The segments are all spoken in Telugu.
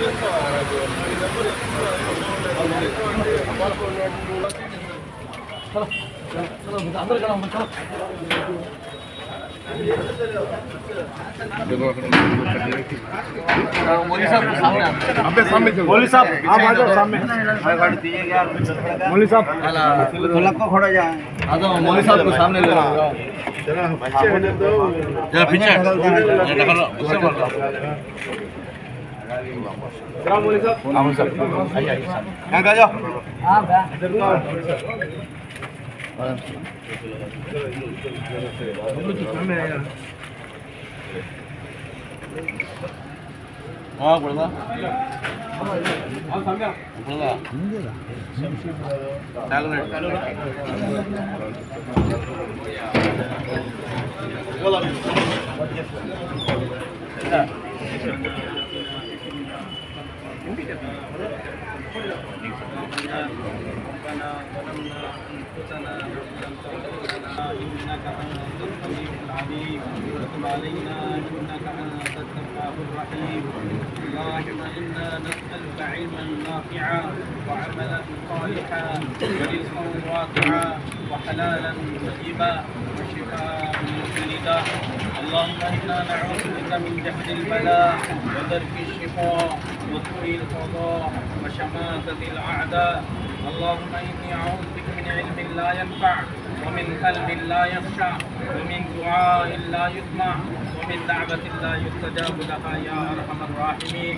चलो मोली साहब मोली साहब। को खड़ा जाए मोली साहब को सामने ले जरा पीछे 啊，过来吧。啊，三遍。过来。嗯，对的。三个人。三个人。过来。真的。ربنا ظلمنا انفسنا وان تغفر انك انت السميع العليم وتب علينا انك انت التواب الرحيم اللهم أنا نسالك علما نافعا وعملا صالحا ورزقا واسعا وحلالا طيبا وشفاء من كل داء اللهم إنا نعوذ بك من جهد البلاء ودرك الشفاء وسوء القضاء وشماتة الأعداء. اللهم إني أعوذ بك من علم لا ينفع ومن قلب لا يخشع ومن دعاء لا يسمع ومن دعوة لا يستجاب لها يا أرحم الراحمين.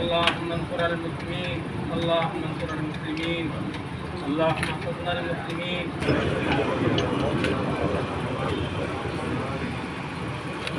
اللهم انصر المسلمين اللهم انصر المسلمين اللهم احفظنا المسلمين.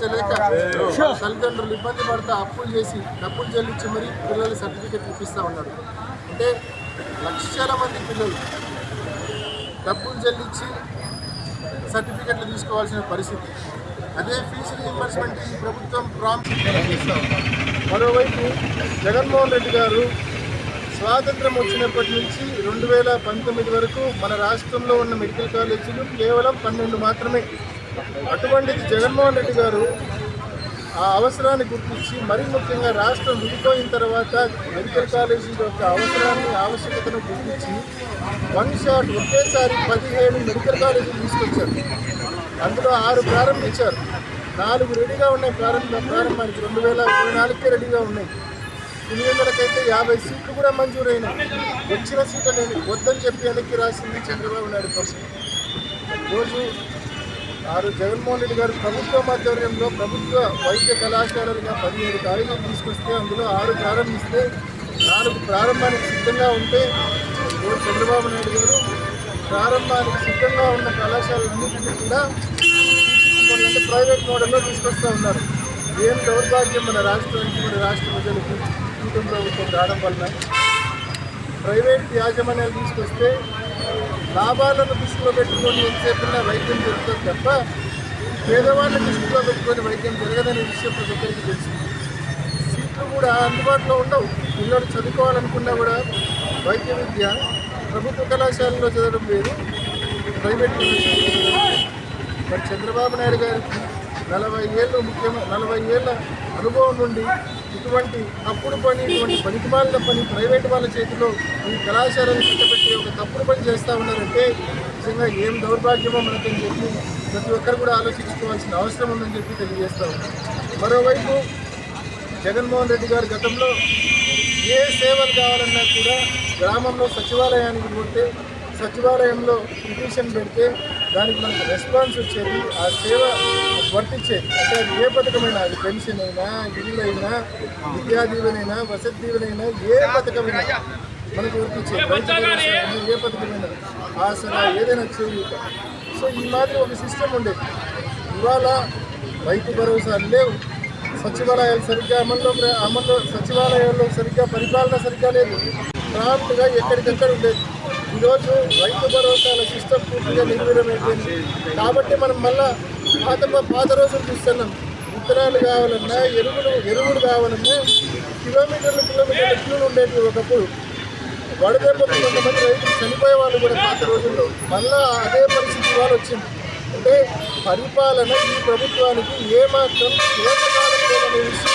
చెల్లించలేక తల్లిదండ్రులు ఇబ్బంది పడతా అప్పులు చేసి డబ్బులు చెల్లించి మరి పిల్లలు సర్టిఫికెట్ ఇప్పిస్తూ ఉన్నారు అంటే లక్షల మంది పిల్లలు డబ్బులు చెల్లించి సర్టిఫికెట్లు తీసుకోవాల్సిన పరిస్థితి. అదే ఫీజు రీయింబర్స్మెంట్ ఈ ప్రభుత్వం ప్రాంప్ట్ మరోవైపు జగన్మోహన్ రెడ్డి గారు స్వాతంత్రం వచ్చినప్పటి నుంచి రెండు వేల పంతొమ్మిది వరకు మన రాష్ట్రంలో ఉన్న మెడికల్ కాలేజీలు కేవలం పన్నెండు మాత్రమే. అటువంటిది జగన్మోహన్ రెడ్డి గారు ఆ అవసరాన్ని గుర్తించి మరీ ముఖ్యంగా రాష్ట్రం విడిపోయిన తర్వాత మెడికల్ కాలేజీల యొక్క అవసరాన్ని ఆవశ్యకతను గుర్తించి వన్ షాట్ ఒకేసారి పదిహేను మెడికల్ కాలేజీలు తీసుకొచ్చారు. అందులో ఆరు ప్రారంభించారు. నాలుగు రెడీగా ఉన్నాయి. ప్రారంభ ప్రారంభానికి రెండు వేల ఇరవై నాలుగుకే రెడీగా ఉన్నాయి. పులివెందులకైతే యాభై సీట్లు కూడా మంజూరైనాయి. వచ్చిన సీట్లు నేను వద్దని చెప్పి వెనక్కి రాసింది చంద్రబాబు నాయుడు కోసం. రోజు ఆరు జగన్మోహన్ రెడ్డి గారు ప్రభుత్వ ఆధ్వర్యంలో ప్రభుత్వ వైద్య కళాశాలలుగా పదిహేడు కాలేజీలు తీసుకొస్తే అందులో ఆరు ప్రారంభిస్తే నాలుగు ప్రారంభానికి సిద్ధంగా ఉంటే చంద్రబాబు నాయుడు గారు ప్రారంభానికి సిద్ధంగా ఉన్న కళాశాలలన్నింటినీ కూడా అంటే ప్రైవేట్ మోడల్లో తీసుకొస్తూ ఉన్నారు. ఏం దౌర్భాగ్యం మన రాష్ట్రానికి మన రాష్ట్ర ప్రజలకు కూటమి ప్రభుత్వం రావడం వలన. ప్రైవేట్ యాజమాన్యాలు తీసుకొస్తే లాభాలను దృష్టిలో పెట్టుకొని ఎంతసేపు వైద్యం జరుగుతుంది తప్ప పేదవాళ్ళని దృష్టిలో పెట్టుకొని వైద్యం జరగదనే విషయం ప్రతి ఒక్కరికి తెలుసు. సీట్లు కూడా అందుబాటులో ఉండవు. పిల్లలు చదువుకోవాలనుకున్నా కూడా వైద్య విద్య ప్రభుత్వ కళాశాలలో చదవడం వేరు ప్రైవేట్ మరి చంద్రబాబు నాయుడు గారికి నలభై ఏళ్ళు ముఖ్యమైన నలభై ఏళ్ళ అనుభవం నుండి ఇటువంటి తప్పుడు పని ఇటువంటి పనికిమాలిన పని ప్రైవేట్ వాళ్ళ చేతిలో ఈ కళాశాలను పెట్టబెట్టి ఒక తప్పుడు పని చేస్తూ ఉన్నారంటే నిజంగా ఏం దౌర్భాగ్యమో మనకని చెప్పి ప్రతి ఒక్కరు కూడా ఆలోచించుకోవాల్సిన అవసరం ఉందని చెప్పి తెలియజేస్తా ఉన్నాం. మరోవైపు జగన్మోహన్ రెడ్డి గారు గతంలో ఏ సేవలు కావాలన్నా కూడా గ్రామంలో సచివాలయానికి పోతే సచివాలయంలో పిటిషన్ పెడితే దానికి మనకు రెస్పాన్స్ వచ్చేది ఆ సేవ వర్తించేది. అంటే అది ఏ పథకమైనా అది పెన్షన్ అయినా ఇల్లు అయినా విద్యా దీవెనైనా వసతి దీవెనైనా ఏ పథకమైనా మనకు వర్తించే ఏ పథకమైన ఆసరా ఏదైనా చేయూత సో ఈ మాదిరి ఒక సిస్టమ్ ఉండేది. ఇవాళ రైతు భరోసా లేవు. సచివాలయాలు సరిగ్గా అమల్లో అమల్లో సచివాలయాల్లో సరిగ్గా పరిపాలన సరిగ్గా లేదు. ప్రాంప్ట్గా ఎక్కడికెక్కడ ఉండేది. ఈరోజు రైతు భరోసాల సిస్టమ్ పూర్తిగా నిర్వీర్యమైపోయింది కాబట్టి మనం మళ్ళా పాత పాత రోజులు చూస్తున్నాం. విత్తనాలు కావాలన్నా ఎరువులు ఎరువులు కావాలన్నా కిలోమీటర్లు కిలోమీటర్ల క్యూలు ఉండేవి ఒకప్పుడు. వడదెబ్బకు కొంతమంది రైతులు చనిపోయే వాళ్ళు కూడా పాత రోజుల్లో. మళ్ళా అదే పరిస్థితి ఇవాళ వచ్చింది. అంటే పరిపాలన ఈ ప్రభుత్వానికి ఏమాత్రం చేతకాలం లేదనే విషయం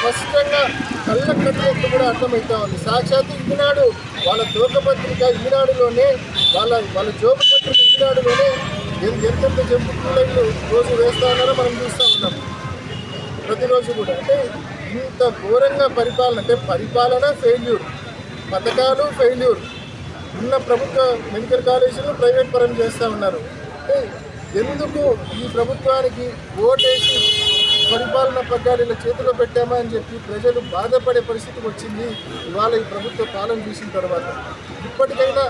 స్పష్టంగా కళ్ళ కట్టినట్టు కూడా అర్థమవుతా ఉంది. సాక్షాత్ ఈనాడు వాళ్ళ దూకపత్రిక ఈనాడులోనే వాళ్ళ వాళ్ళ జోబు పత్రిక ఈనాడులోనే ఎన్- ఎంతెంత జంపు పిల్లలు రోజు వేస్తా ఉన్నారో మనం చూస్తూ ఉన్నాం. ప్రతిరోజు కూడా. అంటే ఇంత ఘోరంగా పరిపాలన అంటే పరిపాలన ఫెయిల్యూర్ పథకాలు ఫెయిల్యూర్ ఉన్న ప్రభుత్వ మెడికల్ కాలేజీలు ప్రైవేట్ పరం చేస్తూ ఉన్నారు. ఎందుకు ఈ ప్రభుత్వానికి ఓటేసి పరిపాలన పగ్గాలు ఇలా చేతిలో పెట్టామా అని చెప్పి ప్రజలు బాధపడే పరిస్థితి వచ్చింది. ఇవాళ ఈ ప్రభుత్వ పాలన చూసిన తర్వాత. ఇప్పటికైనా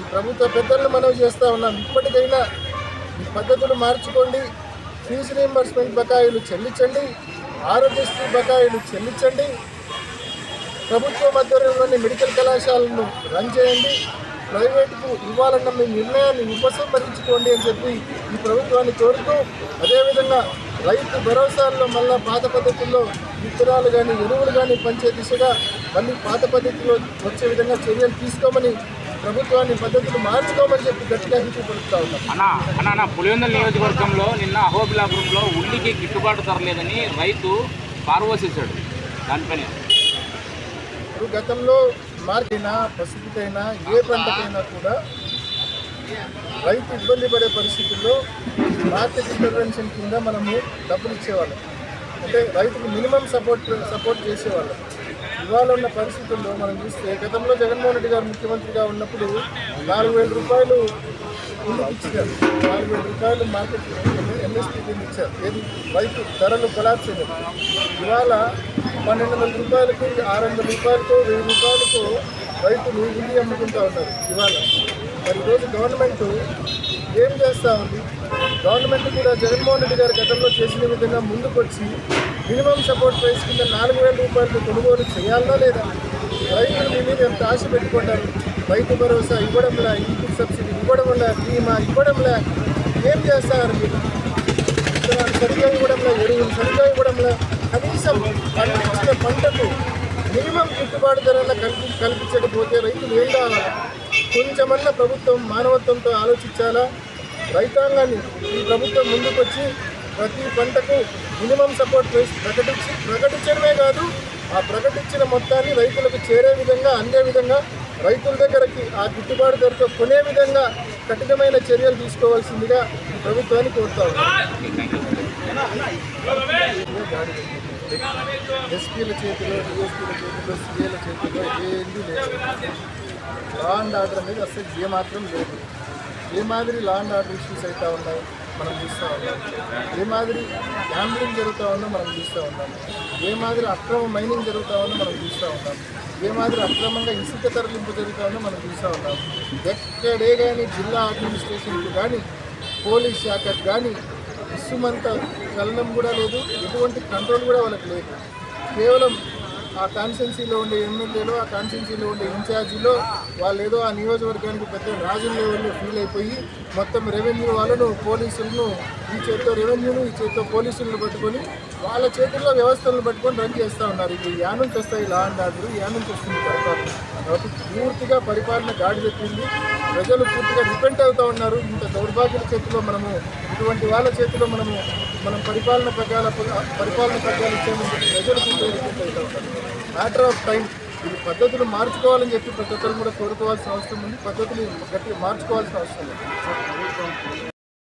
ఈ ప్రభుత్వ పెద్దలను మనవి చేస్తూ ఉన్నాం. ఇప్పటికైనా ఈ పద్ధతులు మార్చుకోండి. ఫీజు రీంబర్స్మెంట్ బకాయిలు చెల్లించండి. ఆరోగ్యశ్రీ బకాయిలు చెల్లించండి. ప్రభుత్వ మధ్యలోని మెడికల్ కళాశాలను రన్ చేయండి. ప్రైవేటుకు ఇవ్వాలన్న మీ నిర్ణయాన్ని ఉపసంహరించుకోండి అని చెప్పి ఈ ప్రభుత్వాన్ని కోరుతూ అదేవిధంగా రైతు భరోసాల్లో మళ్ళా పాత పద్ధతుల్లో విత్తనాలు కానీ ఎరువులు కానీ పంచే దిశగా మళ్ళీ పాత పద్ధతిలో వచ్చే విధంగా చర్యలు తీసుకోమని ప్రభుత్వాన్ని పద్ధతులు మార్చుకోమని చెప్పి గట్టిగా హింస ఉన్నాం. అన్న పులివెందుల నియోజకవర్గంలో నిన్న అహోబిలాపురంలో ఉల్లికి గిట్టుబాటు ధర లేదని రైతు పారవోసేశాడు. దానిపైన ఇప్పుడు గతంలో మార్కైనా పసుపుకైనా ఏ పంటకైనా కూడా రైతు ఇబ్బంది పడే పరిస్థితుల్లో మార్కెట్ ఇంటర్వెన్షన్ కింద మనము డబ్బులు ఇచ్చేవాళ్ళం. అంటే రైతుకు మినిమం సపోర్ట్ సపోర్ట్ చేసేవాళ్ళం. ఇవాళ ఉన్న పరిస్థితుల్లో మనం చూస్తే గతంలో జగన్మోహన్ రెడ్డి గారు ముఖ్యమంత్రిగా ఉన్నప్పుడు నాలుగు వేల రూపాయలు ముందుకు ఇచ్చారు? నాలుగు వేల రూపాయలు మార్కెట్ ఎంఎస్పీ కింద ఇచ్చారు. ఏది? రైతు ధరలు కొలాప్స్ ఇవాళ పన్నెండు వందల రూపాయలకు ఆరు వందల రూపాయలకు వెయ్యి రూపాయలకు రైతులు ఉల్లి అమ్ముకుంటూ ఉన్నారు ఇవాళ. మరి ఈరోజు గవర్నమెంట్ ఏం చేస్తూ ఉంది? గవర్నమెంట్ కూడా జగన్మోహన్ రెడ్డి గారు గతంలో చేసిన విధంగా ముందుకొచ్చి మినిమం సపోర్ట్ ప్రైస్ కింద నాలుగు వేల రూపాయలకు కొనుగోలు చేయాలా లేదా? రైతులు మీ మీద ఎంత ఆశ పెట్టుకుంటారు? రైతు భరోసా ఇవ్వడంలా? Input subsidy ఇవ్వడంలా? బీమా ఇవ్వడంలా? ఏం చేస్తారు మీరు? సరిగ్గా ఇవ్వడంలో? ఎరువులు సరిగ్గా ఇవ్వడంలో? కనీసం పండించిన పంటకు మినిమం గిట్టుబాటు ధరలను కల్పి కల్పించకపోతే రైతులు ఏం కావాలి కొంచెమన్నా ప్రభుత్వం మానవత్వంతో ఆలోచించాలా? రైతాంగాన్ని ఈ ప్రభుత్వం ముందుకొచ్చి ప్రతి పంటకు మినిమం సపోర్ట్ ప్రైస్ ప్రకటించి ప్రకటించడమే కాదు ఆ ప్రకటించిన మొత్తాన్ని రైతులకు చేరే విధంగా అందే విధంగా రైతుల దగ్గరకి ఆ గిట్టుబాటు ధరతో కొనే విధంగా కఠినమైన చర్యలు తీసుకోవాల్సిందిగా ప్రభుత్వాన్ని కోరుతాము ఎస్పీల చేతిలో డిఎస్పీల చేతిలో సిఏల చేతిలో ఏంది లేదు. లా అండ్ ఆర్డర్ అనేది అసలు ఏ మాత్రం లేదు. ఏ మాదిరి లా అండ్ ఆర్డర్ ఇష్యూస్ అవుతా ఉన్నాయి మనం చూస్తూ ఉన్నాం. ఏ మాదిరి గ్యాంబ్లింగ్ జరుగుతూ ఉందో మనం చూస్తూ ఉన్నాం. ఏ మాదిరి అక్రమ మైనింగ్ జరుగుతూ ఉందో మనం చూస్తూ ఉన్నాం. ఏ మాదిరి అక్రమంగా ఇసుక తరలింపు జరుగుతూ ఉందో మనం చూస్తూ ఉన్నాం. ఎక్కడే కానీ జిల్లా అడ్మినిస్ట్రేషన్కి కానీ పోలీస్ శాఖకు కానీ ఇసుమంత చలనం కూడా లేదు ఎటువంటి కంట్రోల్ కూడా వాళ్ళకి లేదు. కేవలం ఆ కాన్స్టెన్సీలో ఉండే ఎమ్మెల్యేలో ఆ కాన్స్టెన్సీలో ఉండే ఇన్ఛార్జీలో వాళ్ళు ఏదో ఆ నియోజకవర్గానికి పెద్ద రాజు లెవెల్లో ఫీల్ అయిపోయి మొత్తం రెవెన్యూ వాళ్ళను పోలీసులను ఈ చేతితో రెవెన్యూను ఈ చేతితో పోలీసులను పట్టుకొని వాళ్ళ చేతుల్లో వ్యవస్థలను పట్టుకొని రన్ చేస్తూ ఉన్నారు. ఇది యా నుంచి వస్తాయి లా అండ్ ఆర్డర్ యా నుంచి వస్తుంది పరిపాలన కాబట్టి పూర్తిగా పరిపాలన గాడి పెట్టింది. ప్రజలు పూర్తిగా డిపెండ్ అవుతూ ఉన్నారు. ఇంత దౌర్భాగ్యుల చేతిలో మనము ఇటువంటి వాళ్ళ చేతిలో మనము మనం పరిపాలన ప్రకార పరిపాలన ప్రకారం ఇచ్చేందుకు ప్రజలు పూర్తిగా డిపెండ్ అవుతూ ఉంటారు మ్యాటర్ ఆఫ్ టైం ఇది పద్ధతులు మార్చుకోవాలని చెప్పి ప్రతి ఒక్కరు కూడా కోరుకోవాల్సిన అవసరం ఉంది. పద్ధతులు గట్టి మార్చుకోవాల్సిన అవసరం ఉంది